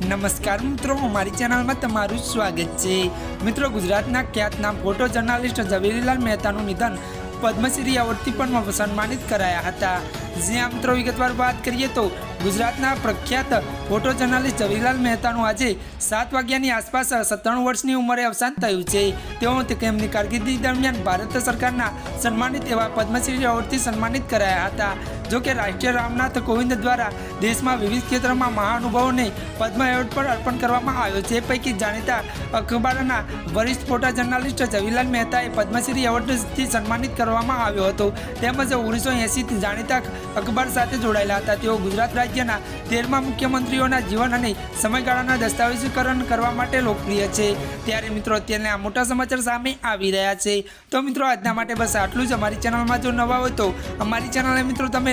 નમસ્કાર મિત્રો, અમારી ચેનલમાં તમારું સ્વાગત છે. મિત્રો, ગુજરાતના ખ્યાતનામ ફોટો જર્નાલિસ્ટ ઝવેરીલાલ મહેતાનું નિધન પદ્મશ્રી એવોર્ડથી પણ સન્માનિત કરાયા હતા. જ્યાં મિત્રો, વિગતવાર વાત કરીએ તો ગુજરાતના પ્રખ્યાત ફોટો જર્નાલિસ્ટ ઝવેરીલાલ મહેતાનું આજે સાત વાગ્યાની આસપાસ સત્તાણું વર્ષની ઉંમરે અવસાન થયું છે. તેઓ તેમની કારકિર્દી દરમિયાન ભારત સરકારના સન્માનિત એવા પદ્મશ્રી એવોર્ડથી સન્માનિત કરાયા હતા. જો કે રાષ્ટ્રીય રામનાથ કોવિંદ દ્વારા દેશમાં વિવિધ ક્ષેત્રમાં મહાનુભાવોને પદ્મ એવોર્ડ પર અર્પણ કરવામાં આવ્યો છે. પૈકી જાણીતા અખબારના વરિષ્ઠ ફોટા જર્નાલિસ્ટ જવીલાલ મહેતાએ પદ્મશ્રી એવોર્ડથી સન્માનિત કરવામાં આવ્યો હતો. તેમજ ઓગણીસો એંસીથી જાણીતા અખબાર સાથે જોડાયેલા હતા. તેઓ ગુજરાત રાજ્યના તેરમા મુખ્યમંત્રીઓના જીવન અને સમયગાળાના દસ્તાવેજીકરણ કરવા માટે લોકપ્રિય છે. ત્યારે મિત્રો અત્યારે આ મોટા સમાચાર સામે આવી રહ્યા છે. તો મિત્રો, આજના માટે બસ આટલું જ. અમારી ચેનલમાં જો નવા હોય તો અમારી ચેનલને મિત્રો, તમે